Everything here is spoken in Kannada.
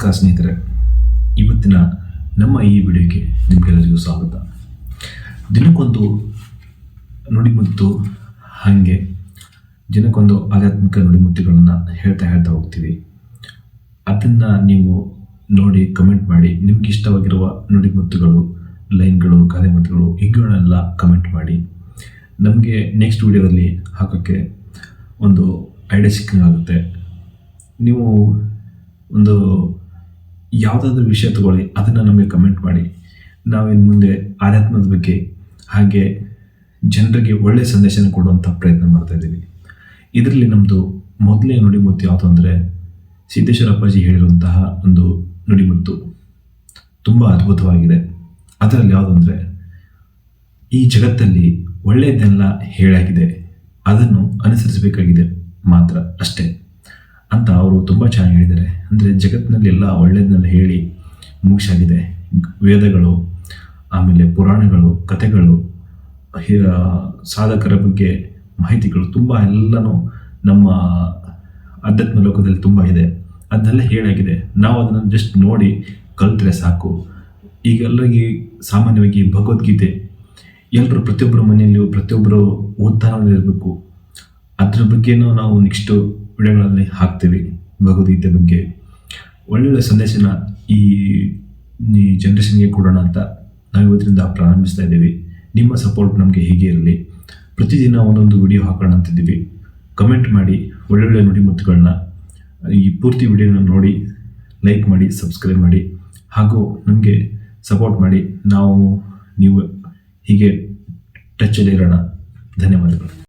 ನಮಸ್ಕಾರ ಸ್ನೇಹಿತರೆ, ಇವತ್ತಿನ ನಮ್ಮ ಈ ವಿಡಿಯೋಗೆ ನಿಮಗೆಲ್ಲರಿಗೂ ಸ್ವಾಗತ. ದಿನಕ್ಕೊಂದು ನುಡಿಮುತ್ತು ಹಾಗೆ, ದಿನಕ್ಕೊಂದು ಆಧ್ಯಾತ್ಮಿಕ ನುಡಿಮುತ್ತುಗಳನ್ನು ಹೇಳ್ತಾ ಹೇಳ್ತಾ ಹೋಗ್ತೀವಿ. ಅದನ್ನು ನೀವು ನೋಡಿ ಕಮೆಂಟ್ ಮಾಡಿ, ನಿಮ್ಗೆ ಇಷ್ಟವಾಗಿರುವ ನುಡಿಮುತ್ತುಗಳು ಲೈನ್ಗಳು ಗಾದೆಮುತ್ತುಗಳು ಇವುಗಳನ್ನೆಲ್ಲ ಕಮೆಂಟ್ ಮಾಡಿ. ನಮಗೆ ನೆಕ್ಸ್ಟ್ ವಿಡಿಯೋದಲ್ಲಿ ಹಾಕೋಕ್ಕೆ ಒಂದು ಐಡಿಯಾ ಸಿಕ್ಕಂಗಾಗುತ್ತೆ. ನೀವು ಒಂದು ಯಾವುದಾದ್ರೂ ವಿಷಯ ತಗೊಳ್ಳಿ, ಅದನ್ನು ನಮಗೆ ಕಮೆಂಟ್ ಮಾಡಿ. ನಾವಿನ್ನು ಮುಂದೆ ಆಧ್ಯಾತ್ಮದ ಬಗ್ಗೆ ಹಾಗೆ ಜನರಿಗೆ ಒಳ್ಳೆಯ ಸಂದೇಶನ ಕೊಡುವಂಥ ಪ್ರಯತ್ನ ಮಾಡ್ತಾ ಇದ್ದೀವಿ. ಇದರಲ್ಲಿ ನಮ್ಮದು ಮೊದಲೇ ನುಡಿಮುತ್ತು ಯಾವುದು ಅಂದರೆ ಸಿದ್ದೇಶ್ವರಪ್ಪಾಜಿ ಹೇಳಿರುವಂತಹ ಒಂದು ನುಡಿಮುತ್ತು. ತುಂಬ ಅದ್ಭುತವಾಗಿದೆ. ಅದರಲ್ಲಿ ಯಾವುದು ಅಂದರೆ ಈ ಜಗತ್ತಲ್ಲಿ ಒಳ್ಳೆಯದೆಲ್ಲ ಹೇಳಾಗಿದೆ. ಅದನ್ನು ಅನುಸರಿಸಬೇಕಾಗಿದೆ ಮಾತ್ರ ಅಷ್ಟೇ. ಅಂತ ಅವರು ತುಂಬ ಚೆನ್ನಾಗಿ ಹೇಳಿದ್ದಾರೆ. ಅಂದರೆ ಜಗತ್ತಿನಲ್ಲಿ ಎಲ್ಲ ಒಳ್ಳೆಯದನ್ನೆಲ್ಲ ಹೇಳಿ ಮುಗಿಸಾಗಿದೆ. ವೇದಗಳು, ಆಮೇಲೆ ಪುರಾಣಗಳು, ಕಥೆಗಳು ಸಾಧಕರ ಬಗ್ಗೆ ಮಾಹಿತಿಗಳು ತುಂಬ ಎಲ್ಲನೂ ನಮ್ಮ ಅಧ್ಯಾತ್ಮ ಲೋಕದಲ್ಲಿ ತುಂಬ ಇದೆ. ಅದನ್ನೆಲ್ಲ ಹೇಳಾಗಿದೆ. ನಾವು ಅದನ್ನು ಜಸ್ಟ್ ನೋಡಿ ಕಲ್ತ್ರೆ ಸಾಕು. ಈಗೆಲ್ಲರಿಗೆ ಸಾಮಾನ್ಯವಾಗಿ ಭಗವದ್ಗೀತೆ ಎಲ್ಲರೂ ಪ್ರತಿಯೊಬ್ಬರ ಮನೆಯಲ್ಲೂ ಪ್ರತಿಯೊಬ್ಬರು ಓದ್ತಾನೆ ಇರಬೇಕು. ಅದ್ರ ಬಗ್ಗೆನೂ ನಾವು ನೆಕ್ಸ್ಟು ವಿಡಿಯೋಗಳಲ್ಲಿ ಹಾಕ್ತೀವಿ. ಭಗವದ್ಗೀತೆ ಬಗ್ಗೆ ಒಳ್ಳೊಳ್ಳೆ ಸಂದೇಶನ ಈ ಈ ಜನ್ರೇಷನ್ಗೆ ಕೊಡೋಣ ಅಂತ ನಾವು ಇವತ್ತಿನಿಂದ ಪ್ರಾರಂಭಿಸ್ತಾ ಇದ್ದೀವಿ. ನಿಮ್ಮ ಸಪೋರ್ಟ್ ನಮಗೆ ಹೀಗೆ ಇರಲಿ. ಪ್ರತಿದಿನ ಒಂದೊಂದು ವಿಡಿಯೋ ಹಾಕೋಣ ಅಂತಿದ್ದೀವಿ. ಕಮೆಂಟ್ ಮಾಡಿ ಒಳ್ಳೊಳ್ಳೆ ನುಡಿಮುತ್ತುಗಳನ್ನ ಈ ಪೂರ್ತಿ ವಿಡಿಯೋನ ನೋಡಿ ಲೈಕ್ ಮಾಡಿ ಸಬ್ಸ್ಕ್ರೈಬ್ ಮಾಡಿ, ಹಾಗೂ ನಮಗೆ ಸಪೋರ್ಟ್ ಮಾಡಿ, ನಾವು ನೀವು ಹೀಗೆ ಟಚ್ಚಲ್ಲಿ ಇರೋಣ. ಧನ್ಯವಾದಗಳು.